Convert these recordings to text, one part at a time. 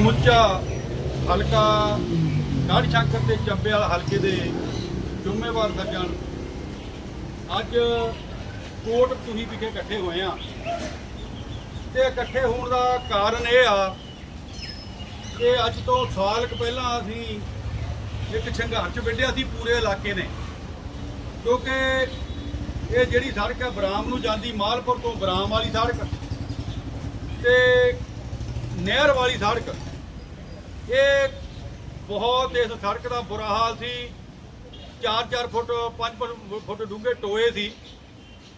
ਸਮੁੱਚਾ, ਹਲਕਾ ਗੜ ਸ਼ੰਕਰ ਤੇ ਚੰਬੇ ਵਾਲਾ ਹਲਕੇ ਦੇ ਜ਼ਿੰਮੇਵਾਰ ਸੱਜਣ ਅੱਜ ਕੋਟ ਤੁਸੀਂ ਵਿਖੇ ਇਕੱਠੇ ਹੋਏ ਆ ਤੇ ਇਕੱਠੇ ਹੋਣ ਦਾ ਕਾਰਨ ਇਹ ਆ ਕਿ ਅੱਜ ਤੋਂ ਸਾਲ ਕੁ ਪਹਿਲਾਂ ਅਸੀਂ ਇੱਕ ਸੰਘਰਸ਼ ਵਿੱਢਿਆ ਸੀ ਪੂਰੇ ਇਲਾਕੇ ਨੇ। ਕਿਉਂਕਿ ਇਹ ਜਿਹੜੀ ਸੜਕ ਹੈ ਬਰਾਮ ਨੂੰ ਜਾਂਦੀ ਮਾਲਪੁਰ ਤੋਂ ਬਰਾਮ ਵਾਲੀ ਸੜਕ ਤੇ ਨਹਿਰ ਵਾਲੀ ਸੜਕ ਇਹ ਬਹੁਤ ਇਸ ਸੜਕ ਦਾ ਬੁਰਾ ਹਾਲ ਸੀ। 4-4 ਫੁੱਟ 5 ਫੁੱਟ ਡੂੰਘੇ ਟੋਏ ਸੀ।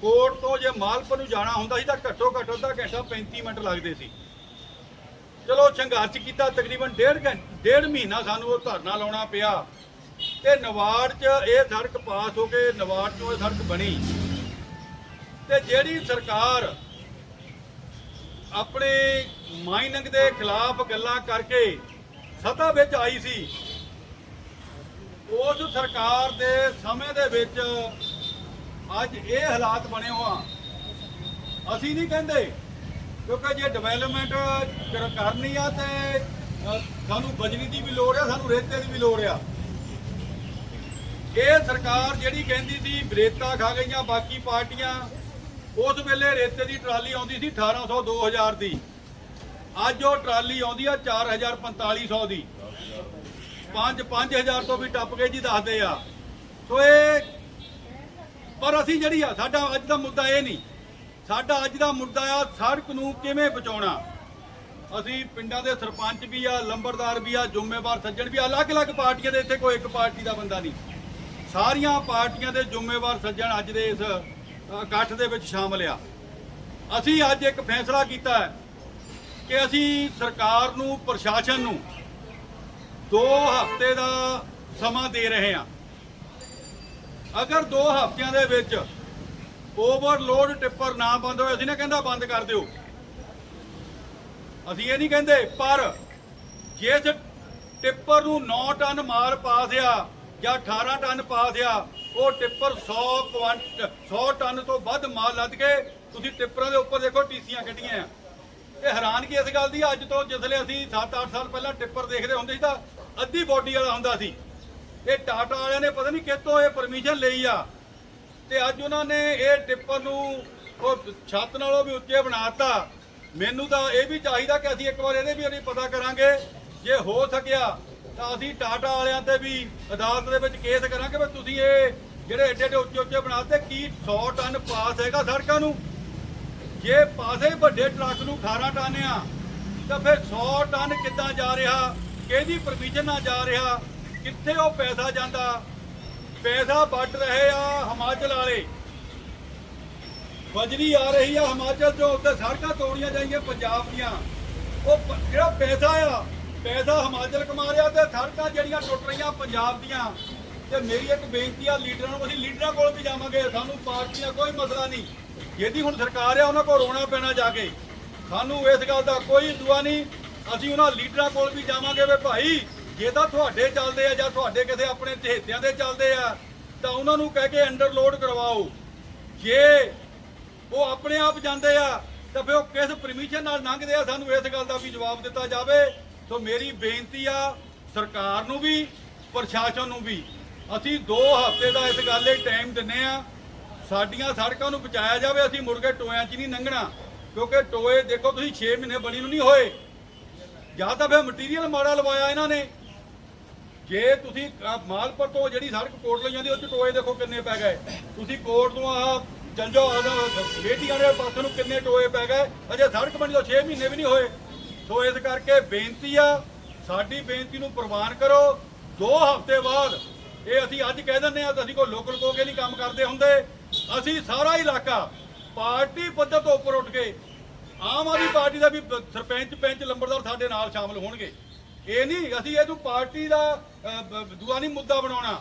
ਕੋਟ ਤੋਂ ਜੇ ਮਾਲਪੁਰ ਨੂੰ ਜਾਣਾ ਹੁੰਦਾ ਸੀ ਤਾਂ ਘੱਟੋ ਘੱਟ ਅੱਧਾ ਘੰਟਾ 35 ਮਿੰਟ ਲੱਗਦੇ ਸੀ। ਚਲੋ ਸੰਘਰਸ਼ ਕੀਤਾ ਤਕਰੀਬਨ ਡੇਢ ਘੰਟੇ ਡੇਢ ਮਹੀਨਾ ਸਾਨੂੰ ਉਹ ਧਰਨਾ ਲਾਉਣਾ ਪਿਆ। ਤੇ ਨਵਾੜ 'ਚ ਇਹ ਸੜਕ ਪਾਸ ਹੋ ਕੇ ਨਵਾੜ 'ਚੋਂ ਇਹ ਸੜਕ ਬਣੀ। ਤੇ ਜਿਹੜੀ ਸਰਕਾਰ ਆਪਣੇ ਮਾਈਨਿੰਗ ਦੇ ਖਿਲਾਫ ਗੱਲਾਂ ਕਰਕੇ ਸੱਤਾ ਵਿੱਚ ਆਈ ਸੀ। ਉਸ ਸਰਕਾਰ ਦੇ ਸਮੇਂ ਦੇ ਵਿੱਚ ਅੱਜ ਇਹ ਹਾਲਾਤ ਬਣੇ ਹੋਆ ਅਸੀਂ ਨਹੀਂ ਕਹਿੰਦੇ, ਕਿਉਂਕਿ ਜੇ ਡਿਵੈਲਪਮੈਂਟ ਕਰਨੀ ਆ ਤੇ ਸਾਨੂੰ ਬਜਰੀ ਦੀ ਵੀ ਲੋੜ ਆ, ਸਾਨੂੰ ਰੇਤੇ ਦੀ ਵੀ ਲੋੜ ਆ। ਇਹ ਸਰਕਾਰ ਜਿਹੜੀ ਕਹਿੰਦੀ ਸੀ, ਬਰੇਤਾ ਖਾ ਗਈਆਂ, ਬਾਕੀ ਪਾਰਟੀਆਂ, ਉਸ ਵੇਲੇ ਰੇਤੇ ਦੀ ਟਰਾਲੀ ਆਉਂਦੀ ਸੀ 1800 2000 ਦੀ। ਅੱਜ ਉਹ ਟਰਾਲੀ ਆਉਂਦੀ ਆ 4000 4500 ਦੀ। 5 5000 ਤੋਂ ਵੀ ਟੱਪ ਕੇ ਜੀ, ਦੱਸਦੇ ਆ। ਸੋ ਇਹ ਪਰ ਅਸੀਂ ਜਿਹੜੀ ਆ, ਸਾਡਾ ਅੱਜ ਦਾ ਮੁੱਦਾ ਇਹ ਨਹੀਂ। ਸਾਡਾ ਅੱਜ ਦਾ ਮੁੱਦਾ ਆ, ਸੜਕ ਨੂੰ ਕਿਵੇਂ ਬਚਾਉਣਾ? ਅਸੀਂ ਪਿੰਡਾਂ ਦੇ ਸਰਪੰਚ ਵੀ ਆ, ਲੰਬੜਦਾਰ ਵੀ ਆ, ਜ਼ਿੰਮੇਵਾਰ ਸੱਜਣ ਵੀ ਆ, ਅਲੱਗ-ਅਲੱਗ ਪਾਰਟੀਆਂ ਦੇ ਇੱਥੇ ਕੋਈ ਇੱਕ ਪਾਰਟੀ ਦਾ ਬੰਦਾ ਨਹੀਂ। ਸਾਰੀਆਂ ਪਾਰਟੀਆਂ ਦੇ ਜ਼ਿੰਮੇਵਾਰ ਸੱਜਣ ਅੱਜ ਦੇ ਇਸ ਇਕੱਠ ਦੇ ਵਿੱਚ ਸ਼ਾਮਲ ਆ। ਅਸੀਂ ਅੱਜ ਇੱਕ ਫੈਸਲਾ ਕੀਤਾ ਹੈ ਕਿ ਅਸੀਂ ਸਰਕਾਰ ਨੂੰ, ਪ੍ਰਸ਼ਾਸਨ ਨੂੰ 2 ਹਫ਼ਤੇ ਦਾ ਸਮਾਂ ਦੇ ਰਹੇ ਹਾਂ। ਅਗਰ 2 ਹਫ਼ਤਿਆਂ ਦੇ ਵਿੱਚ ਓਵਰਲੋਡ ਟਿੱਪਰ ਨਾ ਬੰਦ ਹੋਏ, ਅਸੀਂ ਨਾ ਕਹਿੰਦਾ ਬੰਦ ਕਰ ਦਿਓ। ਅਸੀਂ ਇਹ ਨਹੀਂ ਕਹਿੰਦੇ, ਪਰ ਜਿਸ ਟਿੱਪਰ ਨੂੰ 9 ਟਨ ਮਾਲ ਪਾ ਦਿਆ ਜਾਂ 18 ਟਨ ਪਾ ਆ, ਉਹ ਟਿੱਪਰ 100 ਕੁਆਂਟ 100 ਟਨ ਤੋਂ ਵੱਧ ਮਾਲ ਲੱਦ ਕੇ ਤੁਸੀਂ ਟਿੱਪਰਾਂ ਦੇ ਉੱਪਰ ਦੇਖੋ, ਟੀਸੀਆਂ ਕੱਢੀਆਂ ਆ। ਇਹ ਹੈਰਾਨਗੀ ਇਸ ਗੱਲ ਦੀ? ਅੱਜ ਤੋਂ ਜਿਸਲੇ ਅਸੀਂ 7-8 ਸਾਲ ਪਹਿਲਾਂ ਟਿੱਪਰ ਦੇਖਦੇ ਹੁੰਦੇ ਸੀ ਤਾਂ ਅੱਧੀ ਬੋਡੀ ਵਾਲਾ ਹੁੰਦਾ ਸੀ। ਇਹ ਟਾਟਾ ਵਾਲਿਆਂ ਨੇ ਪਤਾ ਨਹੀਂ ਕਿੱਥੋਂ ਇਹ ਪਰਮਿਸ਼ਨ ਲਈ ਆ। ਤੇ ਅੱਜ ਉਹਨਾਂ ਨੇ ਇਹ ਟਿੱਪਰ ਨੂੰ ਉਹ ਛੱਤ ਨਾਲੋਂ ਵੀ ਉੱਚੇ ਬਣਾਤਾ ਮੈਨੂੰ ਤਾਂ ਇਹ ਵੀ ਚਾਹੀਦਾ ਕਿ ਅਸੀਂ ਇੱਕ ਵਾਰ ਇਹਦੇ ਵੀ ਅਸੀਂ ਪਤਾ ਕਰਾਂਗੇ। ਜੇ ਹੋ ਸਕਿਆ ਤਾਂ ਅਸੀਂ ਟਾਟਾ ਵਾਲਿਆਂ ਤੇ ਵੀ ਅਦਾਲਤ ਦੇ ਵਿੱਚ ਕੇਸ ਕਰਾਂਗੇ ਵੀ ਤੁਸੀਂ ਇਹ ਜਿਹੜੇ ਏਡੇ ਏਡੇ ਉੱਚੇ ਉੱਚੇ ਬਣਾਤੇ ਕੀ 100 ਟਨ ਪਾਸ ਹੈਗਾ ਸੜਕਾਂ ਨੂੰ? ਜੇ ਪਾਸੇ ਵੱਡੇ ਟਰੱਕ ਨੂੰ 18 ਟਨ ਆ, ਤਾਂ ਫਿਰ 100 ਟਨ ਕਿੱਦਾਂ ਜਾ ਰਿਹਾ? ਕਿਹਦੀ ਪਰਮਿਸ਼ਨ ਨਾਲ ਜਾ ਰਿਹਾ? ਕਿੱਥੇ ਉਹ ਪੈਸਾ ਜਾਂਦਾ? ਪੈਸਾ ਵੱਟ ਰਹੇ ਆ ਹਿਮਾਚਲ ਵਾਲੇ। ਬਜਰੀ ਆ ਰਹੀ ਆ ਹਿਮਾਚਲ ਤੋਂ ਉੱਤੇ ਸੜਕਾਂ ਤੋੜੀਆਂ ਜਾਈਆਂ ਪੰਜਾਬ ਦੀਆਂ। ਉਹ ਜਿਹੜਾ ਪੈਸਾ ਆ, ਪੈਸਾ ਹਿਮਾਚਲ ਕਮਾ ਰਿਹਾ ਤੇ ਸੜਕਾਂ ਜਿਹੜੀਆਂ ਟੁੱਟ ਰਹੀਆਂ ਪੰਜਾਬ ਦੀਆਂ। ਤੇ ਮੇਰੀ ਇੱਕ ਬੇਨਤੀ ਆ, ਲੀਡਰਾਂ ਨੂੰ, ਅਸੀਂ ਲੀਡਰਾਂ ਕੋਲ ਵੀ ਜਾਵਾਂਗੇ। ਸਾਨੂੰ ਪਾਰਟੀਆਂ, ਕੋਈ ਮਸਲਾ ਨਹੀਂ। ਜਿਹਦੀ ਹੁਣ ਸਰਕਾਰ ਆ, ਉਹਨਾਂ ਕੋਲ ਰੋਣਾ ਪੈਣਾ ਜਾ ਕੇ। ਸਾਨੂੰ ਇਸ ਗੱਲ ਦਾ ਕੋਈ ਦੁਆ ਨਹੀਂ। ਅਸੀਂ ਉਹਨਾਂ ਲੀਡਰਾਂ ਕੋਲ ਵੀ ਜਾਵਾਂਗੇ ਵੇ ਭਾਈ, ਜੇ ਤਾਂ ਤੁਹਾਡੇ ਚੱਲਦੇ ਆ ਜਾਂ ਤੁਹਾਡੇ ਕਿਸੇ ਆਪਣੇ ਚਹੇਤਿਆਂ ਦੇ ਚੱਲਦੇ ਆ, ਤਾਂ ਉਹਨਾਂ ਨੂੰ ਕਹਿ ਕੇ ਅੰਡਰਲੋਡ ਕਰਵਾਓ। ਜੇ ਉਹ ਆਪਣੇ ਆਪ ਜਾਂਦੇ ਆ, ਤਾਂ ਫਿਰ ਉਹ ਕਿਸ ਪਰਮਿਸ਼ਨ ਨਾਲ ਲੰਘਦੇ ਆ? ਸਾਨੂੰ ਇਸ ਗੱਲ ਦਾ ਵੀ ਜਵਾਬ ਦਿੱਤਾ ਜਾਵੇ। ਸੋ ਮੇਰੀ ਬੇਨਤੀ ਆ, ਸਰਕਾਰ ਨੂੰ ਵੀ, ਪ੍ਰਸ਼ਾਸਨ ਨੂੰ ਵੀ। ਅਸੀਂ 2 ਹਫ਼ਤੇ ਦਾ ਇਸ ਗੱਲ ਲਈ ਟਾਈਮ ਦਿੰਨੇ ਆ। ਸਾਡੀਆਂ ਸੜਕਾਂ ਨੂੰ ਬਚਾਇਆ ਜਾਵੇ, ਅਸੀਂ ਮੁੜ ਕੇ ਟੋਇਆਂ 'ਚ ਨਹੀਂ ਲੰਘਣਾ। ਕਿਉਂਕਿ ਟੋਏ ਦੇਖੋ ਤੁਸੀਂ 6 ਮਹੀਨੇ ਬਣੀ ਨੂੰ ਨਹੀਂ ਹੋਏ। ਜਾਂ ਤਾਂ ਫਿਰ ਮਟੀਰੀਅਲ ਮਾੜਾ ਲਵਾਇਆ ਇਹਨਾਂ ਨੇ। ਜੇ ਤੁਸੀਂ ਮਾਲਪੁਰ ਤੋਂ ਜਿਹੜੀ ਸੜਕ ਕੋਟ ਲਈ ਜਾਂਦੀ, ਉਹ ਚ ਟੋਏ ਦੇਖੋ ਕਿੰਨੇ ਪੈ ਗਏ। ਤੁਸੀਂ ਕੋਟ ਤੋਂ ਆ ਚੱਲ ਜਾਓ ਆ ਬੇਟੀਆਂ ਦੇ ਪਾਸੇ ਨੂੰ ਕਿੰਨੇ ਟੋਏ ਪੈ ਗਏ। ਅਜੇ ਸੜਕ ਬਣੀ ਤੋਂ 6 ਮਹੀਨੇ ਵੀ ਨਹੀਂ ਹੋਏ। ਸੋ ਇਸ ਕਰਕੇ ਬੇਨਤੀ ਆ, ਸਾਡੀ ਬੇਨਤੀ ਨੂੰ ਪ੍ਰਵਾਨ ਕਰੋ। 2 ਹਫ਼ਤੇ ਬਾਅਦ ਇਹ ਅਸੀਂ ਅੱਜ ਕਹਿ ਦਿੰਦੇ ਆ, ਅਸੀਂ ਕੋਈ ਲੋਕਲ ਕੋ ਕੇ ਨਹੀਂ ਕੰਮ ਕਰਦੇ ਹੁੰਦੇ। ਅਸੀਂ ਸਾਰਾ ਇਲਾਕਾ ਪਾਰਟੀ ਪੱਧਰ ਤੋਂ ਉੱਪਰ ਉੱਠ ਕੇ ਆਮ ਆਦਮੀ ਪਾਰਟੀ ਦਾ ਵੀ ਸਰਪੰਚ ਪੰਚ ਲੰਬੜਦਾਰ ਸਾਡੇ ਨਾਲ ਸ਼ਾਮਲ ਹੋਣਗੇ। ਇਹ ਨਹੀਂ ਅਸੀਂ ਇਹਨੂੰ ਪਾਰਟੀ ਦਾ ਅ, ਦੂਆ ਨਹੀਂ ਮੁੱਦਾ ਬਣਾਉਣਾ।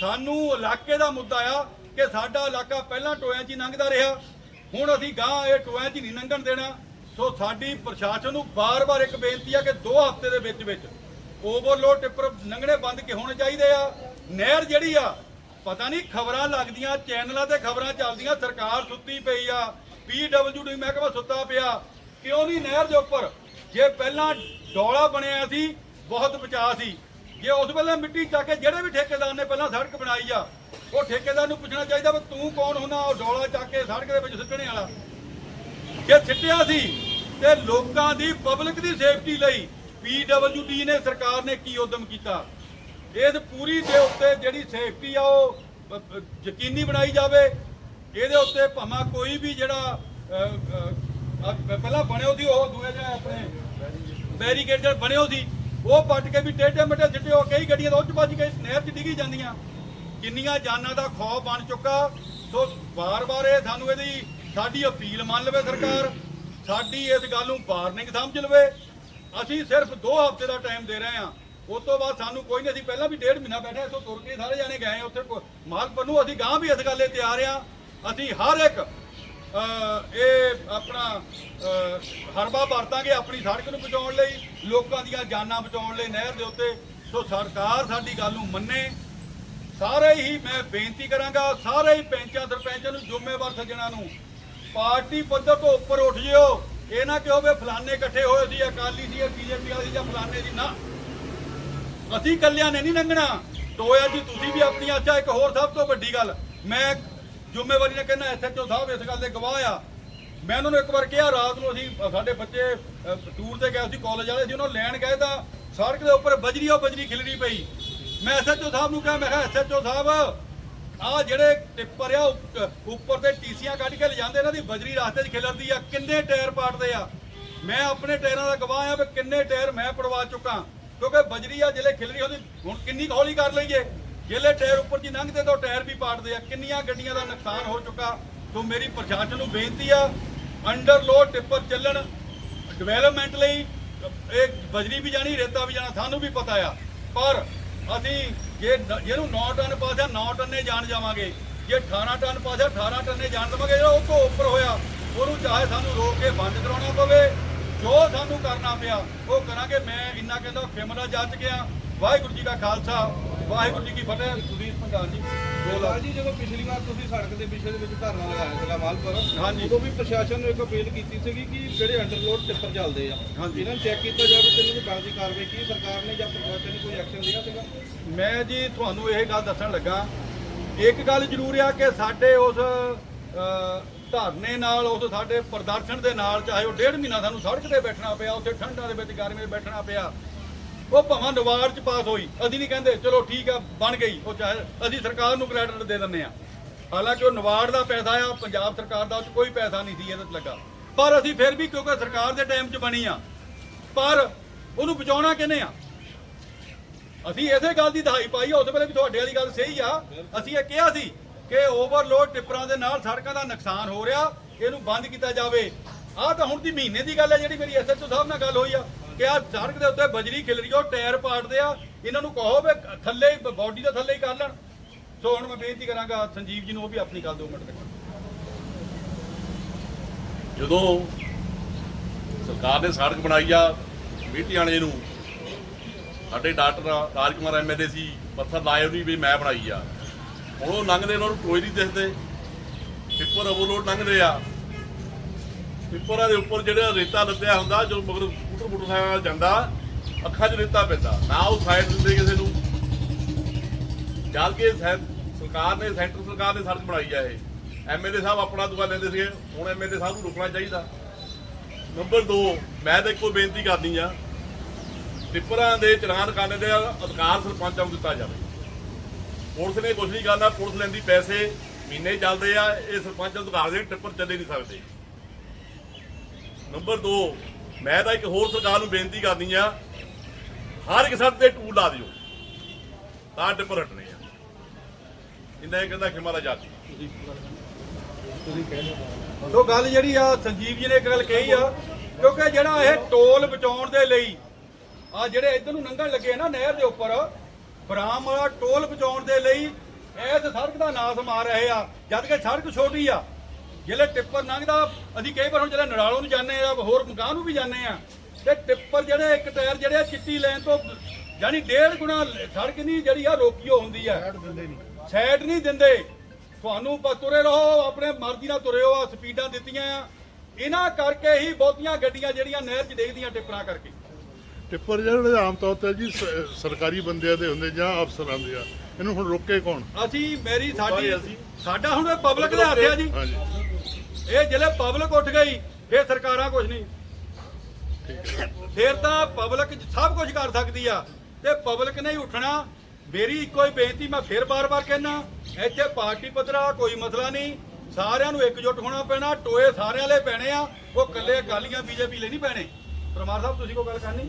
ਸਾਨੂੰ ਇਲਾਕੇ ਦਾ ਮੁੱਦਾ ਆ ਕਿ ਸਾਡਾ ਇਲਾਕਾ ਪਹਿਲਾਂ ਟੋਇਆਂ 'ਚ ਹੀ ਲੰਘਦਾ ਰਿਹਾ। ਹੁਣ ਅਸੀਂ ਗਾਂ ਇਹ ਟੋਇਆਂ 'ਚ ਹੀ ਨਹੀਂ ਲੰਘਣ ਦੇਣਾ। ਸੋ ਸਾਡੀ ਪ੍ਰਸ਼ਾਸਨ ਨੂੰ ਬਾਰ-ਬਾਰ ਇੱਕ ਬੇਨਤੀ ਆ ਕਿ 2 ਹਫ਼ਤੇ ਦੇ ਵਿੱਚ ਵਿੱਚ ਓਵਰਲੋਡ ਟਿੱਪਰ ਲੰਘਣੇ ਬੰਦ ਕੇ ਹੋਣੇ ਚਾਹੀਦੇ ਆ? ਨਹਿਰ ਜਿਹੜੀ ਆ ਪਤਾ ਨਹੀਂ ਖਬਰਾਂ ਲੱਗਦੀਆਂ, ਚੈਨਲਾਂ ਤੇ ਖਬਰਾਂ ਚੱਲਦੀਆਂ, ਸਰਕਾਰ ਸੁੱਤੀ ਪਈ ਆ ਪੀਡਬਲਯੂਡੀ ਮਹਿਕਮਾ ਸੁੱਤਾ ਪਿਆ। ਕਿਉਂ ਨਹੀਂ ਨਹਿਰ ਦੇ ਉੱਪਰ? ਜੇ ਪਹਿਲਾਂ ਡੋਲਾ ਬਣਿਆ ਸੀ, ਬਹੁਤ ਬਚਾ ਸੀ। ਜੇ ਉਸ ਵੇਲੇ ਮਿੱਟੀ ਚੱਕ ਕੇ ਜਿਹੜੇ ਵੀ ਠੇਕੇਦਾਰ ਨੇ ਪਹਿਲਾਂ ਸੜਕ ਬਣਾਈ ਆ, ਉਹ ਠੇਕੇਦਾਰ ਨੂੰ ਪੁੱਛਣਾ ਚਾਹੀਦਾ ਵੀ ਤੂੰ ਕੌਣ ਹੁੰਦਾ, ਉਹ ਡੋਲਾ ਚੱਕ ਕੇ ਸੜਕ ਦੇ ਵਿੱਚ ਸੁੱਟਣੇ ਵਾਲਾ? ਜੇ ਸਿੱਟਿਆ ਸੀ, ਤੇ ਲੋਕਾਂ ਦੀ ਪਬਲਿਕ ਦੀ ਸੇਫਟੀ ਲਈ ਪੀਡਬਲਯੂਡੀ ਨੇ, ਸਰਕਾਰ ਨੇ ਕੀ ਉਦਮ ਕੀਤਾ? ਇਸ ਪੂਰੀ ਦੇ ਉੱਤੇ ਜਿਹੜੀ ਸੇਫਟੀ ਆ ਉਹ ਯਕੀਨੀ ਬਣਾਈ ਜਾਵੇ ਇਹਦੇ ਉੱਤੇ ਭਾਵੇਂ ਕੋਈ ਵੀ ਜਿਹੜਾ ਅ, ਪਹਿਲਾਂ ਬਣਿਓ ਸੀ ਉਹ ਦੂਏ ਜਿਹੜੇ ਆਪਣੇ ਬੈਰੀਕੇਡ ਜਿਹੜੇ ਬਣਿਓ ਸੀ ਉਹ ਪੱਟ ਕੇ ਵੀ ਟੇਢੇ ਮੇਢੇ ਸਿੱਟੇ ਹੋ ਕਈ ਗੱਡੀਆਂ ਤਾਂ ਉੱਚ ਵੱਜ ਕੇ ਨਹਿਰ 'ਚ ਡਿੱਗੀ ਜਾਂਦੀਆਂ। ਕਿੰਨੀਆਂ ਜਾਨਾਂ ਦਾ ਖੌਫ ਬਣ ਚੁੱਕਾ। ਸੋ ਵਾਰ-ਵਾਰ ਇਹ ਸਾਨੂੰ ਇਹਦੀ ਸਾਡੀ ਅਪੀਲ ਮੰਨ ਲਵੇ ਸਰਕਾਰ ਸਾਡੀ ਇਸ ਗੱਲ ਨੂੰ ਵਾਰਨਿੰਗ ਸਮਝ ਲਵੇ। ਅਸੀਂ ਸਿਰਫ 2 ਹਫ਼ਤੇ ਦਾ ਟਾਈਮ ਦੇ ਰਹੇ ਹਾਂ। ਉਸ ਤੋਂ ਬਾਅਦ ਸਾਨੂੰ ਕੋਈ ਨਹੀਂ ਅਸੀਂ ਪਹਿਲਾਂ ਵੀ ਡੇਢ ਮਹੀਨਾ ਬੈਠੇ ਇੱਥੋਂ ਤੁਰ ਕੇ ਸਾਰੇ ਜਾਣੇ ਗਏ ਉੱਥੇ ਕੋ- ਮਾਲਪੁਰ ਨੂੰ ਅਸੀਂ ਗਾਂ ਵੀ ਇਸ ਗੱਲੇ ਤਿਆਰ ਆ ਅਸੀਂ ਹਰ ਇੱਕ ਅਹ, ਇਹ ਆਪਣਾ ਹਰਬਾ ਵਰਤਾਂਗੇ ਆਪਣੀ ਸੜਕ ਨੂੰ ਬਚਾਉਣ ਲਈ ਲੋਕਾਂ ਦੀਆਂ ਜਾਨਾਂ ਬਚਾਉਣ ਲਈ ਨਹਿਰ ਦੇ ਉੱਤੇ। ਸੋ ਸਰਕਾਰ ਸਾਡੀ ਗੱਲ ਨੂੰ ਮੰਨੇ। ਸਾਰੇ ਹੀ ਮੈਂ ਬੇਨਤੀ ਕਰਾਂਗਾ ਸਾਰੇ ਹੀ ਪੈਂਚਾਂ ਸਰਪੰਚਾਂ ਨੂੰ ਜ਼ਿੰਮੇਵਾਰ ਸੱਜਣਾਂ ਨੂੰ ਪਾਰਟੀ ਪੱਧਰ ਤੋਂ ਉੱਪਰ ਉੱਠ ਜਿਓ। ਇਹ ਨਾ ਕਿਹੋ ਵੀ ਫਲਾਣੇ ਇਕੱਠੇ ਹੋਏ ਸੀ ਅਕਾਲੀ ਸੀ ਬੀਜੇਪੀ ਵਾਲੀ ਜਾਂ ਫਲਾਣੇ ਦੀ ਨਾ। ਅਸੀਂ ਕੱਲਿਆਂ ਨੇ ਨਹੀਂ ਲੰਘਣਾ। ਟੋਇਆ ਜੀ, ਤੁਸੀਂ ਵੀ ਆਪਣੀ ਅੱਛਾ, ਇੱਕ ਹੋਰ ਸਭ ਤੋਂ ਵੱਡੀ ਗੱਲ। ਮੈਂ ਜ਼ਿੰਮੇਵਾਰੀ ਨਾਲ ਕਹਿੰਦਾ ਐਸਐਚਓ ਸਾਹਿਬ ਇਸ ਗੱਲ ਦੇ ਗਵਾਹ ਆ। ਮੈਂ ਉਹਨਾਂ ਨੂੰ ਇੱਕ ਵਾਰ ਕਿਹਾ, ਰਾਤ ਨੂੰ ਅਸੀਂ ਸਾਡੇ ਬੱਚੇ ਟੂਰ ਤੇ ਗਏ ਸੀ ਕਾਲਜ ਵਾਲੇ ਸੀ, ਉਹਨਾਂ ਲੈਣ ਗਏ ਤਾਂ ਸੜਕ ਦੇ ਉੱਪਰ ਬਜਰੀ ਉਹ ਬਜਰੀ ਖਿਲਰੀ ਪਈ। ਮੈਂ ਐਸਐਚਓ ਸਾਹਿਬ ਨੂੰ ਕਿਹਾ, ਮੈਂ ਕਿਹਾ ਐਸਐਚਓ ਸਾਹਿਬ ਆ ਜਿਹੜੇ ਟਿੱਪਰ ਆ ਉੱਪਰ ਤੇ ਟੀਸੀਆਂ ਕੱਢ ਕੇ ਲਿਜਾਂਦੇ, ਇਹਨਾਂ ਦੀ ਬਜਰੀ ਰਾਸਤੇ 'ਚ ਖਿਲਰਦੀ ਆ। ਕਿੰਨੇ ਟਾਇਰ ਪਾੜਦੇ ਆ। ਮੈਂ ਆਪਣੇ ਟਾਇਰਾਂ ਦਾ ਗਵਾਹ ਆ ਵੀ ਕਿੰਨੇ ਟਾਇਰ ਮੈਂ ਪੜਵਾ ਚੁੱਕਾ। ਕਿਉਂਕਿ ਬਜਰੀ ਆ ਜਿਹੜੇ ਖਿਲਰੀ ਉਹਦੀ ਹੁਣ ਕਿੰਨੀ ਹੌਲੀ ਕਰ ਲਈਏ। ਜਿਹੜੇ ਟਾਇਰ ਉੱਪਰ ਜੀ ਲੰਘਦੇ ਤਾਂ ਉਹ ਟਾਇਰ ਵੀ ਪਾੜਦੇ ਆ। ਕਿੰਨੀਆਂ ਗੱਡੀਆਂ ਦਾ ਨੁਕਸਾਨ ਹੋ ਚੁੱਕਾ। ਸੋ ਮੇਰੀ ਪ੍ਰਸ਼ਾਸਨ ਨੂੰ ਬੇਨਤੀ ਆ ਅੰਡਰ ਲੋਡ ਟਿੱਪਰ ਚੱਲਣ ਡਿਵੈਲਪਮੈਂਟ ਲਈ, ਇਹ ਬਜਰੀ ਵੀ ਜਾਣੀ, ਰੇਤਾ ਵੀ ਜਾਣਾ, ਸਾਨੂੰ ਵੀ ਪਤਾ ਆ। ਪਰ ਅਸੀਂ ਜੇ ਜਿਹਨੂੰ 9 ਟਨ ਪਾਸਿਆ 9 ਟੰਨੇ ਜਾਣ ਜਾਵਾਂਗੇ। ਜੇ 18 ਟਨ ਪਾਸਿਆ 18 ਟੰਨੇ ਜਾਣ ਦੇਵਾਂਗੇ, ਜਿਹੜਾ ਉਹ ਤੋਂ ਉੱਪਰ ਹੋਇਆ, ਉਹਨੂੰ ਚਾਹੇ ਸਾਨੂੰ ਰੋਕ ਕੇ ਬੰਦ ਕਰਾਉਣਾ ਪਵੇ। ਜੋ ਸਾਨੂੰ ਕਰਨਾ ਪਿਆ ਉਹ ਕਰਾਂਗੇ। ਮੈਂ ਇੰਨਾ ਕਹਿੰਦਾ ਖਿਮਰਾ ਜੱਜ ਗਿਆ ਵਾਹਿਗੁਰੂ ਜੀ ਦਾ ਖਾਲਸਾ। ਵਾਹਿਗੁਰੂ ਜੀ ਕੀ ਫਤਿਹ। ਸੁਦੀਪ ਪ੍ਰਧਾਨ ਜੀ ਬੋਲਾ। ਲਾਲ ਜੀ ਜਦੋਂ ਪਿਛਲੀ ਵਾਰ ਤੁਸੀਂ ਸੜਕ ਦੇ ਵਿਸ਼ੇ ਦੇ ਵਿੱਚ ਧਰਨਾ ਲਗਾਇਆ ਸੀਗਾ ਮਾਲਪੁਰ ਹਾਂਜੀ। ਉਦੋਂ ਵੀ ਪ੍ਰਸ਼ਾਸਨ ਨੂੰ ਇੱਕ ਅਪੀਲ ਕੀਤੀ ਸੀਗੀ ਕਿ ਜਿਹੜੇ ਅੰਡਰਲੋਡ ਟਿੱਪਰ ਚੱਲਦੇ ਆ ਹਾਂਜੀ। ਇਹਨਾਂ ਨੂੰ ਚੈੱਕ ਕੀਤਾ ਜਾਵੇ ਤੇ ਇਹਨਾਂ ਦੀ ਬਣਦੀ ਕਾਰਵਾਈ ਕੀ ਸਰਕਾਰ ਨੇ ਜਾਂ ਪ੍ਰਸ਼ਾਸਨ ਨੇ ਕੋਈ ਐਕਸ਼ਨ ਲਿਆ ਸੀਗਾ? ਮੈਂ ਜੀ ਤੁਹਾਨੂੰ ਇਹ ਗੱਲ ਦੱਸਣ ਲੱਗਾ। ਇੱਕ ਗੱਲ ਜ਼ਰੂਰ ਆ ਕਿ ਸਾਡੇ ਉਸ ਧਰਨੇ ਨਾਲ ਉਸ ਸਾਡੇ ਪ੍ਰਦਰਸ਼ਨ ਦੇ ਨਾਲ, ਚਾਹੇ ਉਹ ਡੇਢ ਮਹੀਨਾ ਸਾਨੂੰ ਸੜਕ ਤੇ ਬੈਠਣਾ ਪਿਆ, ਉੱਥੇ ਠੰਡਾਂ ਦੇ ਵਿੱਚ ਗਰਮੀ 'ਚ ਬੈਠਣਾ ਪਿਆ, ਉਹ ਭਾਵੇਂ ਨਵਾਰ ਚ ਪਾਸ ਹੋਈ, ਅਸੀਂ ਨਹੀਂ ਕਹਿੰਦੇ, ਚਲੋ ਠੀਕ ਆ, ਬਣ ਗਈ, ਉਹ ਚਾਹੇ ਅਸੀਂ ਸਰਕਾਰ ਨੂੰ ਕ੍ਰੈਡਿਟ ਦੇ ਦਿੰਦੇ ਆ ਹਾਲਾਂਕਿ ਉਹ ਨਵਾਰ ਦਾ ਪੈਸਾ ਆ, ਪੰਜਾਬ ਸਰਕਾਰ ਦਾ, ਉਹ 'ਚ ਕੋਈ ਪੈਸਾ ਨਹੀਂ ਸੀ ਇਹਦੇ 'ਚ ਲੱਗਾ। ਪਰ ਅਸੀਂ ਫਿਰ ਵੀ ਕਿਉਂਕਿ ਸਰਕਾਰ ਦੇ ਟਾਈਮ 'ਚ ਬਣੀ ਆ, ਪਰ ਉਹਨੂੰ ਬਚਾਉਣਾ ਕਿਹਨੇ ਆ? ਅਸੀਂ ਇਸੇ ਗੱਲ ਦੀ ਦਹਾਈ ਪਾਈ ਉਸ ਵੇਲੇ ਵੀ ਤੁਹਾਡੇ ਵਾਲੀ ਗੱਲ ਸਹੀ ਆ। ਅਸੀਂ ਇਹ ਕਿਹਾ ਸੀ ਕਿ ਓਵਰਲੋਡ ਟਿੱਪਰਾਂ ਦੇ ਨਾਲ ਸੜਕਾਂ ਦਾ ਨੁਕਸਾਨ ਹੋ ਰਿਹਾ ਇਹਨੂੰ ਬੰਦ ਕੀਤਾ ਜਾਵੇ। ਆਹ ਤਾਂ ਹੁਣ ਦੀ ਮਹੀਨੇ ਦੀ ਗੱਲ ਹੈ, ਜਿਹੜੀ ਮੇਰੀ ਐਸਐਚਓ ਸਾਹਿਬ ਨਾਲ ਗੱਲ ਹੋਈ ਆ, ਕਿ ਆ ਸੜਕ ਦੇ ਉੱਤੇ ਬਜਰੀ ਖਿਲਰੀ ਉਹ ਟਾਇਰ ਪਾੜਦੇ ਆ, ਇਹਨਾਂ ਨੂੰ ਕਹੋ ਵੀ ਥੱਲੇ ਬਾਡੀ ਦੇ ਥੱਲੇ ਹੀ ਕਰ ਲੈਣ। ਸੋ ਹੁਣ ਮੈਂ ਬੇਨਤੀ ਕਰਾਂਗਾ ਸੰਜੀਵ ਜੀ ਨੂੰ ਉਹ ਵੀ ਆਪਣੀ ਗੱਲ ਦੋ ਮਿੰਟ ਰੱਖਣ ਜਦੋਂ ਸਰਕਾਰ ਨੇ ਸੜਕ ਬਣਾਈ ਆ ਮੀਟੀਆਣੇ ਨੂੰ, ਸਾਡੇ ਡਾਕਟਰ ਰਾਜਕੁਮਾਰ ਐਮਐਲਏ ਸੀ, ਪੱਥਰ ਲਾਏ ਉਹਦੀ ਵੀ ਮੈਂ ਬਣਾਈ ਆ। ਹੁਣ ਉਹ ਲੰਘਦੇ ਉਹਨਾਂ ਨੂੰ ਕੋਈ ਨਹੀਂ ਦਿਖਦੇ। ਟਿੱਪਰ ਓਵਰਲੋਡ ਲੰਘਦੇ ਆ। ਟਿੱਪਰਾਂ ਦੇ ਉੱਪਰ ਜਿਹੜਾ ਰੇਤਾ ਲੱਦਿਆ ਹੁੰਦਾ, ਜੋ ਮਗਰ ਸਕੂਟਰ ਮੋਟਰਸਾਈਕਲ ਨਾਲ ਜਾਂਦਾ, ਅੱਖਾਂ 'ਚ ਰੇਤਾ ਪੈਂਦਾ। ਨਾ ਉਹ ਸਾਈਡ ਦਿੰਦੇ ਕਿਸੇ ਨੂੰ। ਜਦ ਕਿ ਸਰਕਾਰ ਨੇ, ਸੈਂਟਰ ਸਰਕਾਰ ਨੇ ਸੜਕ ਬਣਾਈ ਆ ਇਹ। ਐਮਐਲਏ ਸਾਹਿਬ ਆਪਣਾ ਦੁਆ ਲੈਂਦੇ ਸੀਗੇ। ਹੁਣ ਐਮਐਲਏ ਸਾਹਿਬ ਨੂੰ ਰੁਕਣਾ ਚਾਹੀਦਾ। ਨੰਬਰ 2 ਮੈਂ ਤਾਂ ਇੱਕੋ ਬੇਨਤੀ ਕਰਦੀ ਆ। ਟਿੱਪਰਾਂ ਦੇ ਚਲਾਨ ਕਰਨੇ ਦੇ ਅਧਿਕਾਰ ਸਰਪੰਚਾਂ ਨੂੰ ਦਿੱਤਾ ਜਾਵੇ। ਪੁਲਿਸ ਨੇ ਕੁਝ ਨਹੀਂ ਕਰਨਾ, ਪੁਲਿਸ ਲੈਂਦੀ ਪੈਸੇ, ਮਹੀਨੇ ਚੱਲਦੇ ਆ, ਇਹ ਸਰਪੰਚ ਨੂੰ ਅਧਿਕਾਰ ਦੇ ਟਿੱਪਰ ਚੱਲੇ ਨਹੀਂ ਸਕਦੇ। ਨੰਬਰ 2 ਮੈਂ ਤਾਂ ਇੱਕ ਹੋਰ ਸਰਕਾਰ ਨੂੰ ਬੇਨਤੀ ਕਰਨੀ ਆ, ਹਰ ਇੱਕ ਸੜਕ ਤੇ ਟੂਲ ਲਾ ਦਿਓ, ਤਾਂ ਟਿੱਪਰ ਹਟਣੇ ਆ। ਇੰਦਾ ਇਹ ਕਹਿੰਦਾ ਖਿਮਾ ਦਾ ਜਾਤੀ। ਸੋ ਗੱਲ ਜਿਹੜੀ ਆ, ਸੰਜੀਵ ਜੀ ਨੇ ਇੱਕ ਗੱਲ ਕਹੀ ਆ, ਕਿਉਂਕਿ ਜਿਹੜਾ ਇਹ ਟੋਲ ਬਚਾਉਣ ਦੇ ਲਈ, ਆ ਜਿਹੜੇ ਇੱਧਰ ਨੂੰ ਲੰਘਣ ਲੱਗੇ ਨਾ ਨਹਿਰ ਦੇ ਉੱਪਰ ਬਰਾਮ ਟੋਲ ਬਚਾਉਣ ਦੇ ਲਈ ਇਸ ਸੜਕ ਦਾ ਨਾਸ ਮਾਰ ਰਹੇ ਆ ਜਦ ਕਿ ਸੜਕ ਛੋਟੀ ਆ। ਜਿਹੜੇ ਟਿੱਪਰ ਲੰਘਦਾ ਅਸੀਂ ਕਈ ਵਾਰ ਹੁਣ ਜਿਹੜੇ ਨੜਾਲੋਂ ਨੂੰ ਜਾਂਦੇ ਆ ਹੋਰ ਮਕਾਨ ਨੂੰ ਵੀ ਜਾਂਦੇ ਆ ਤੇ ਟਿੱਪਰ ਜਿਹੜੇ ਇੱਕ ਟਾਇਰ ਜਿਹੜੇ ਆ ਚਿੱਟੀ ਲੈਣ ਤੋਂ ਯਾਨੀ ਡੇਢ ਗੁਣਾ ਸੜਕ ਨਹੀਂ ਜਿਹੜੀ ਆ ਰੋਕੀਓ ਹੁੰਦੀ ਆ। ਸਾਈਡ ਨਹੀਂ। ਦਿੰਦੇ। ਤੁਹਾਨੂੰ ਤੁਰੇ ਰਹੋ ਆਪਣੇ ਮਰਜ਼ੀ ਨਾਲ ਤੁਰੇ ਹੋ ਆ ਸਪੀਡਾਂ ਦਿੱਤੀਆਂ ਆ। ਇਹਨਾਂ ਕਰਕੇ ਹੀ ਬਹੁਤੀਆਂ ਗੱਡੀਆਂ ਜਿਹੜੀਆਂ ਨਹਿਰ 'ਚ ਡਿੱਗਦੀਆਂ ਟਿੱਪਰਾਂ ਕਰਕੇ। ਟਿੱਪਰ ਜਿਹੜੇ ਆਮ ਤੌਰ ਤੇ ਜੀ ਸ- ਸਰਕਾਰੀ ਬੰਦਿਆਂ ਦੇ ਹੁੰਦੇ ਜਾਂ ਅਫਸਰਾਂ ਦੇ ਆ ਇਹਨੂੰ ਹੁਣ ਰੋਕੇ ਕੌਣ? ਅਸੀਂ ਮੇਰੀ ਸਾਡੀ ਸਾਡਾ ਹੁਣ ਪਬਲਿਕ ਦੇ ਹੱਥ ਆ ਜੀ। ਹਾਂਜੀ। ਇਹ ਜਿਹੜੇ ਪਬਲਿਕ ਉੱਠ ਗਈ ਫੇਰ ਸਰਕਾਰਾਂ ਕੁਝ ਨਹੀਂ। ਫੇਰ ਤਾਂ ਪਬਲਿਕ ਸਭ ਕੁਝ ਕਰ ਸਕਦੀ ਆ। ਤੇ ਪਬਲਿਕ ਨੇ ਹੀ ਉੱਠਣਾ। ਮੇਰੀ ਇੱਕੋ ਹੀ ਬੇਨਤੀ ਮੈਂ ਫੇਰ ਬਾਰ-ਬਾਰ ਕਹਿਣਾ ਇੱਥੇ ਪਾਰਟੀ ਪੱਧਰਾ ਕੋਈ ਮਸਲਾ ਨਹੀਂ। ਸਾਰਿਆਂ ਨੂੰ ਇਕਜੁੱਟ ਹੋਣਾ ਪੈਣਾ ਟੋਏ ਸਾਰਿਆਂ ਲਈ ਪੈਣੇ ਆ। ਉਹ ਇਕੱਲੇ ਗਾਲੀਆਂ ਬੀਜੇਪੀ ਲਈ ਨਹੀਂ ਪੈਣੇ। ਪਰਮਾਰ ਸਾਹਿਬ ਤੁਸੀਂ ਕੋਈ ਗੱਲ ਕਰਨੀ?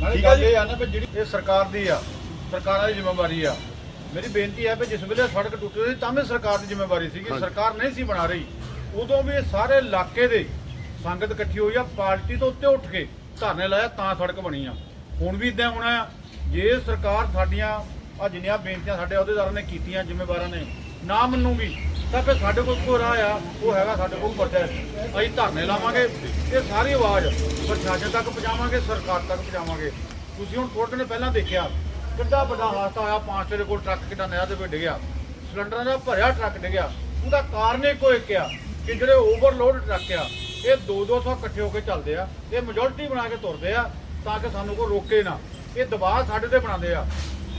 ਨਾਲੇ ਠੀਕ ਆ ਗੱਲ ਜੀ। ਇਹ ਆ ਨਾ ਵੀ ਜਿਹੜੀ ਇਹ ਸਰਕਾਰ ਦੀ ਆ ਸਰਕਾਰਾਂ ਦੀ ਜ਼ਿੰਮੇਵਾਰੀ ਆ। ਮੇਰੀ ਬੇਨਤੀ ਹੈ ਵੀ ਜਿਸ ਵੇਲੇ ਸੜਕ ਟੁੱਟੀ ਹੋਈ ਤਾਂ ਵੀ ਸਰਕਾਰ ਦੀ ਜ਼ਿੰਮੇਵਾਰੀ ਸੀਗੀ। ਸਰਕਾਰ ਨਹੀਂ ਸੀ ਬਣਾ ਰਹੀ। ਉਦੋਂ ਵੀ ਇਹ ਸਾਰੇ ਇਲਾਕੇ ਦੇ ਸੰਗਤ ਇਕੱਠੀ ਹੋਈ ਆ ਪਾਰਟੀ ਤੋਂ ਉੱਤੇ ਉੱਠ ਕੇ ਧਰਨੇ ਲਾਇਆ ਤਾਂ ਸੜਕ ਬਣੀ ਆ। ਹੁਣ ਵੀ ਇਦਾਂ ਹੋਣਾ ਆ ਜੇ ਸਰਕਾਰ ਸਾਡੀਆਂ ਆ ਜਿੰਨੀਆਂ ਬੇਨਤੀਆਂ ਸਾਡੇ ਅਹੁਦੇਦਾਰਾਂ ਨੇ ਕੀਤੀਆਂ ਜ਼ਿੰਮੇਵਾਰਾਂ ਨੇ ਨਾ ਮੰਨੂਗੀ ਤਾਂ ਫਿਰ ਸਾਡੇ ਕੋਲ ਕੋਈ ਰਾਹ ਆ ਉਹ ਹੈਗਾ ਸਾਡੇ ਕੋਲ ਪ੍ਰੋਟੈਸਟ ਅਸੀਂ ਧਰਨੇ ਲਾਵਾਂਗੇ, ਇਹ ਸਾਰੀ ਆਵਾਜ਼ ਪ੍ਰਸ਼ਾਸਨ ਤੱਕ ਪਹੁੰਚਾਵਾਂਗੇ, ਸਰਕਾਰ ਤੱਕ ਪਹੁੰਚਾਵਾਂਗੇ। ਤੁਸੀਂ ਹੁਣ ਥੋੜੇ ਦਿਨ ਪਹਿਲਾਂ ਦੇਖਿਆ, ਕਿੱਡਾ ਵੱਡਾ ਹਾਦਸਾ ਹੋਇਆ ਪੰਜ ਦੇ ਕੋਲ ਟਰੱਕ ਕਿੱਡਾ ਨਹਿਰ ਦੇ ਵਿੱਚ ਡਿੱਗਿਆ। ਸਿਲੰਡਰਾਂ ਦਾ ਭਰਿਆ ਟਰੱਕ ਡਿੱਗਿਆ। ਉਹਦਾ ਕਾਰਨ ਇੱਕੋ ਇੱਕ ਆ, ਕਿ ਜਿਹੜੇ ਓਵਰਲੋਡ ਟਰੱਕ ਆ, ਇਹ 2-200 ਇਕੱਠੇ ਹੋ ਕੇ ਚੱਲਦੇ ਆ। ਇਹ ਮੈਜੋਰਟੀ ਬਣਾ ਕੇ ਤੁਰਦੇ ਆ, ਤਾਂ ਕਿ ਸਾਨੂੰ ਕੋਈ ਰੋਕੇ ਨਾ। ਇਹ ਦਬਾਅ ਸਾਡੇ ਤੇ ਬਣਾਉਂਦੇ ਆ।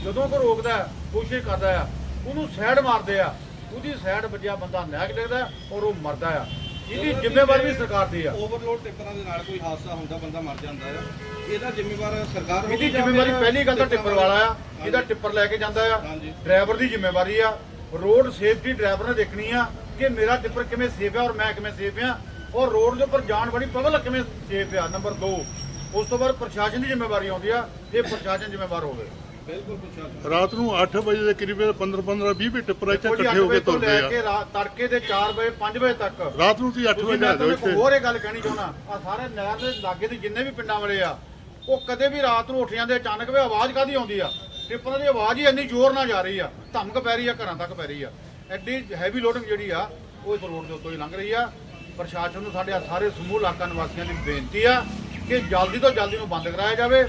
ਜਦੋਂ ਕੋਈ ਰੋਕਦਾ, ਕੋਸ਼ਿਸ਼ ਕਰਦਾ ਆ, ਉਹਨੂੰ ਸਾਈਡ ਮਾਰਦੇ ਆ। ਉਹਦੀ ਸਾਈਡ ਵੱਜਿਆ ਬੰਦਾ ਨਹਿਰ ਡਿੱਗਦਾ ਔਰ ਉਹ ਮਰਦਾ ਆ। ਇਹਦੀ ਜ਼ਿੰਮੇਵਾਰੀ ਵੀ ਸਰਕਾਰ ਦੀ ਆ। ਓਵਰਲੋਡ ਟਿੱਪਰਾਂ ਦੇ ਨਾਲ ਕੋਈ ਹਾਦਸਾ ਹੁੰਦਾ ਬੰਦਾ ਮਰ ਜਾਂਦਾ ਆ। ਇਹਦਾ ਜ਼ਿੰਮੇਵਾਰ ਸਰਕਾਰ ਹੋਊਗੀ ਇਹਦੀ ਜਾਂ ਜ਼ਿੰਮੇਵਾਰੀ ਫਿਰ ਪਹਿਲੀ ਗੱਲ ਤਾਂ ਟਿੱਪਰ ਵਾਲਾ ਆ। ਇਹਦਾ ਟਿੱਪਰ ਲੈ ਕੇ ਜਾਂਦਾ ਆ ਹਾਂਜੀ। ਡਰਾਈਵਰ ਦੀ ਜ਼ਿੰਮੇਵਾਰੀ ਆ। ਰੋਡ ਸੇਫਟੀ ਡਰਾਈਵਰ ਨੇ ਦੇਖਣੀ ਆ ਕਿ ਮੇਰਾ ਟਿੱਪਰ ਕਿਵੇਂ ਸੇਫ ਆ ਔਰ ਮੈਂ ਕਿਵੇਂ ਸੇਫ ਆ। ਔਰ ਰੋਡ ਦੇ ਉੱਪਰ ਜਾਣ ਵਾਲੀ ਪਬਲਿਕ ਕਿਵੇਂ ਸੇਫ ਆ? ਨੰਬਰ 2 ਉਸ ਤੋਂ ਬਾਅਦ ਪ੍ਰਸ਼ਾਸਨ ਦੀ ਜ਼ਿੰਮੇਵਾਰੀ ਆਉਂਦੀ ਆ। ਇਹ ਪ੍ਰਸ਼ਾਸਨ ਜ਼ਿੰਮੇਵਾਰ ਹੋਵੇ। ਰਾਤ ਨੂੰ 8 ਵਜੇ ਦੇ ਕਰੀਬ 15 15 20 20 ਟਿੱਪਰ ਇੱਥੇ ਇਕੱਠੇ ਹੋ ਕੇ ਤੁਰਦੇ ਆ। ਕੇ ਰਾਤ ਤੜਕੇ ਦੇ 4 ਵਜੇ 5 ਵਜੇ ਤੱਕ। ਰਾਤ ਨੂੰ ਤੁਸੀਂ 8 ਤੁਸੀਂ ਵਜੇ ਆ ਜਾਓ ਇੱਥੇ। ਹੋਰ ਇਹ ਗੱਲ ਕਹਿਣੀ ਚਾਹੁੰਦਾ। ਆ ਸਾਰੇ ਨਹਿਰ ਦੇ ਲਾਗੇ ਦੇ ਜਿੰਨੇ ਵੀ ਪਿੰਡਾਂ ਵਾਲੇ ਆ ਉਹ ਕਦੇ ਵੀ ਰਾਤ ਨੂੰ ਉੱਠ ਜਾਂਦੇ ਅਚਾਨਕ ਵੀ ਆਵਾਜ਼ ਕਾਦੀ ਆਉਂਦੀ ਆ? ਟਿੱਪਰਾਂ ਦੀ ਆਵਾਜ਼ ਹੀ ਇੰਨੀ ਜ਼ੋਰ ਨਾਲ ਜਾ ਰਹੀ ਆ ਧਮਕ ਪੈ ਰਹੀ ਆ ਘਰਾਂ ਤੱਕ ਪੈ ਰਹੀ ਆ। ਐਡੀ ਹੈਵੀ ਲੋਡਿੰਗ ਜਿਹੜੀ ਆ ਉਹ ਇਸ ਰੋਡ ਦੇ ਉੱਤੋਂ ਹੀ ਲੰਘ ਰਹੀ ਆ। ਪ੍ਰਸ਼ਾਸਨ ਨੂੰ ਸਾਡੇ ਸਾਰੇ ਸਮੂਹ ਇਲਾਕਾ ਨਿਵਾਸੀਆਂ ਦੀ ਬੇਨਤੀ ਆ ਕਿ ਜਲਦੀ ਤੋਂ ਜਲਦੀ ਨੂੰ ਬੰਦ ਕਰਾਇਆ ਜਾਵੇ।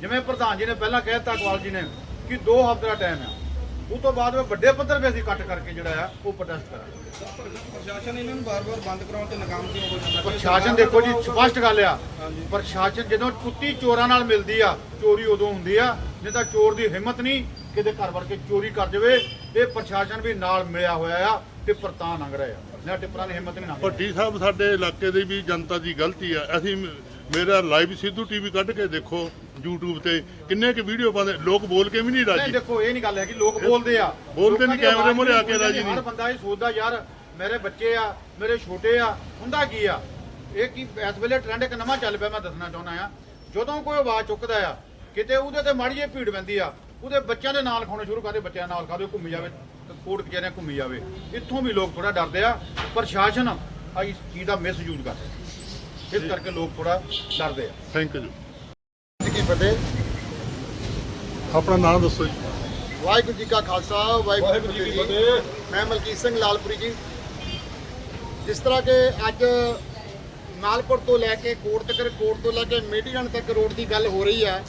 ਜਿਵੇਂ ਪ੍ਰਧਾਨ ਜੀ ਨੇ ਪਹਿਲਾਂ ਕਹਿ ਦਿੱਤਾ ਅਕਵਾਲ ਜੀ ਨੇ ਕਿ 2 ਹਫ਼ਤੇ ਦਾ ਟਾਈਮ ਆ। ਉਸ ਤੋਂ ਬਾਅਦ ਵੱਡੇ ਪੱਧਰ 'ਤੇ ਅਸੀਂ ਕੱਟ ਕਰਕੇ ਜਿਹੜਾ ਆ ਉਹ ਪ੍ਰੋਟੈਸਟ ਕਰਾਂਗੇ। ਪ੍ਰਸ਼ਾਸਨ ਇਹਨਾਂ ਨੂੰ ਬਾਰ-ਬਾਰ ਬੰਦ ਕਰਾਉਣ ਤੇ ਨਾਕਾਮ ਕਿਉਂ ਹੋ ਜਾਂਦਾ? ਪ੍ਰਸ਼ਾਸਨ ਦੇਖੋ ਜੀ ਸਪਸ਼ਟ ਗੱਲ ਆ। ਪ੍ਰਸ਼ਾਸਨ ਜਦੋਂ ਕੁੱਤੀ ਚੋਰਾਂ ਨਾਲ ਮਿਲਦੀ ਆ ਚੋਰੀ ਉਦੋਂ ਹੁੰਦੀ ਆ ਤਾਂ ਚੋਰ ਦੀ ਹਿੰਮਤ ਨਹੀਂ ਕਿਤੇ ਘਰ ਵੜ ਕੇ ਚੋਰੀ ਕਰ ਜਾਵੇ ਇਹ ਪ੍ਰਸ਼ਾਸਨ ਵੀ ਨਾਲ ਮਿਲਿਆ ਹੋਇਆ ਆ ਟਿੱਪਰ ਤਾਂ ਲੰਘ ਰਹੇ ਆ। ਨਾ ਟਿੱਪਰਾਂ ਦੀ ਹਿੰਮਤ ਨਹੀਂ ਰਹੀ ਭੱਟੀ ਸਾਹਿਬ ਸਾਡੇ ਇਲਾਕੇ ਦੀ ਵੀ ਜਨਤਾ ਦੀ ਗਲਤੀ ਆ। ਅਸੀਂ ਮੇਰਾ ਲਾਈਵ ਸਿੱਧੂ ਟੀਵੀ ਕੱਢ ਕੇ ਦੇਖੋ। YouTube ਤੇ ਕਿੰਨੇ ਕੁ ਵੀਡੀਓ ਪਾਉਂਦੇ ਲੋਕ ਬੋਲ ਕੇ ਵੀ ਨਹੀਂ ਨਹੀਂ ਰਾਜੀ ਦੇਖੋ ਇਹ ਨਹੀਂ ਗੱਲ ਹੈ ਕਿ ਲੋਕ ਬੋਲਦੇ ਆ। ਬੋਲਦੇ ਲੋਕਾਂ ਦੀ ਕੈਮਰੇ ਆਵਾਜ਼ ਮੂਹਰੇ ਆ ਕੇ ਰਾਜੀ ਹਰ ਨਹੀਂ। ਬੰਦਾ ਇਹ ਸੋਚਦਾ ਯਾਰ ਮੇਰੇ ਬੱਚੇ ਆ ਮੇਰੇ ਛੋਟੇ ਆ ਹੁੰਦਾ ਕੀ ਆ? ਇਹ ਕੀ ਇਸ ਵੇਲੇ ਟ੍ਰੈਂਡ ਇੱਕ ਨਵਾਂ ਚੱਲ ਪਿਆ ਮੈਂ ਦੱਸਣਾ ਚਾਹੁੰਦਾ ਆ। ਜਦੋਂ ਕੋਈ ਆਵਾਜ਼ ਚੁੱਕਦਾ ਆ ਕਿਤੇ ਉਹਦੇ ਤੇ ਮਾੜੀ ਜਿਹੀ ਭੀੜ ਪੈਂਦੀ ਆ ਉਹਦੇ ਬੱਚਿਆਂ ਦੇ ਨਾਲ ਖਾਣੇ ਸ਼ੁਰੂ ਕਰਦੇ ਬੱਚਿਆਂ ਨਾਲ ਖਾਦੇ ਘੁੰਮੀ ਜਾਵੇ ਕੋਰਟ ਕਚਹਿਰੀਆਂ ਘੁੰਮੀ ਜਾਵੇ। ਇੱਥੋਂ ਵੀ ਲੋਕ ਥੋੜਾ ਡਰਦੇ ਆ ਪ੍ਰਸ਼ਾਸਨ ਆ ਇਸ ਚੀਜ਼ ਦਾ ਮਿਸਯੂਜ਼ ਕਰਦਾ। ਇਸ ਕਰਕੇ ਲੋਕ ਥੋੜਾ ਡਰਦੇ ਆ। ਥੈਂਕ ਯੂ ਕੀ ਫਤਿਹ? ਆਪਣਾ ਨਾਮ ਦੱਸੋ ਜੀ। ਵਾਹਿਗੁਰੂ ਜੀ ਕਾ ਖਾਲਸਾ ਵਾਹਿਗੁਰੂ ਜੀ ਕੀ ਫਤਿਹ। ਮੈਂ ਮਲਕੀਤ ਸਿੰਘ ਲਾਲਪੁਰੀ ਜੀ। ਜਿਸ ਤਰ੍ਹਾਂ ਕਿ ਅੱਜ ਮਾਲਪੁਰ ਤੋਂ ਲੈ ਕੇ ਕੋਟ ਤੱਕ ਕੋਟ ਤੋਂ ਲੈ ਕੇ ਮੇਡੀਗਨ ਤੱਕ ਰੋਡ ਦੀ ਗੱਲ ਹੋ ਰਹੀ ਹੈ।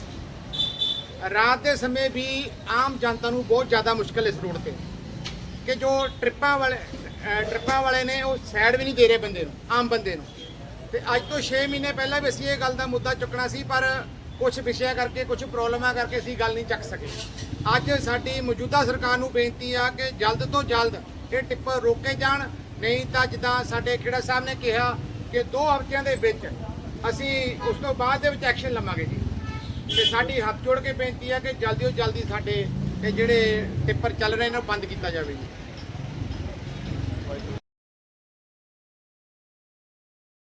ਰਾਤ ਦੇ ਸਮੇਂ ਵੀ ਆਮ ਜਨਤਾ ਨੂੰ ਬਹੁਤ ਜ਼ਿਆਦਾ ਮੁਸ਼ਕਲ ਇਸ ਰੋਡ ਤੇ। ਕਿ ਜੋ ਟ੍ਰਿਪਾਂ ਵਾਲੇ ਅਹ ਟ੍ਰਿਪਾਂ ਵਾਲੇ ਨੇ ਉਹ ਸਾਈਡ ਵੀ ਨਹੀਂ ਦੇ ਰਹੇ ਬੰਦੇ ਨੂੰ ਆਮ ਬੰਦੇ ਨੂੰ। ਤੇ ਅੱਜ ਤੋਂ 6 ਮਹੀਨੇ ਪਹਿਲਾਂ ਵੀ ਅਸੀਂ ਇਹ ਗੱਲ ਦਾ ਮੁੱਦਾ ਚੁੱਕਣਾ ਸੀ ਪਰ ਕੁਝ ਵਿਸ਼ਿਆਂ ਕਰਕੇ ਕੁਝ ਪ੍ਰੋਬਲਮਾਂ ਕਰਕੇ ਅਸੀਂ ਗੱਲ ਨਹੀਂ ਚੱਕ ਸਕੇ। ਅੱਜ ਸਾਡੀ ਮੌਜੂਦਾ ਸਰਕਾਰ ਨੂੰ ਬੇਨਤੀ ਆ ਕਿ ਜਲਦ ਤੋਂ ਜਲਦ ਇਹ ਟਿੱਪਰ ਰੋਕੇ ਜਾਣ। ਨਹੀਂ ਤਾਂ ਜਿੱਦਾਂ ਸਾਡੇ ਖੇੜਾ ਸਾਹਿਬ ਨੇ ਕਿਹਾ ਕਿ 2 ਹਫ਼ਤਿਆਂ ਦੇ ਵਿੱਚ ਅਸੀਂ ਉਸ ਤੋਂ ਬਾਅਦ ਦੇ ਵਿੱਚ ਐਕਸ਼ਨ ਲਵਾਂਗੇ ਜੀ। ਤੇ ਸਾਡੀ ਹੱਥ ਜੋੜ ਕੇ ਬੇਨਤੀ ਆ ਕਿ ਜਲਦੀ ਤੋਂ ਜਲਦੀ ਸਾਡੇ ਇਹ ਜਿਹੜੇ ਟਿੱਪਰ ਚੱਲ ਰਹੇ ਨੇ ਉਹ ਬੰਦ ਕੀਤਾ ਜਾਵੇ ਜੀ।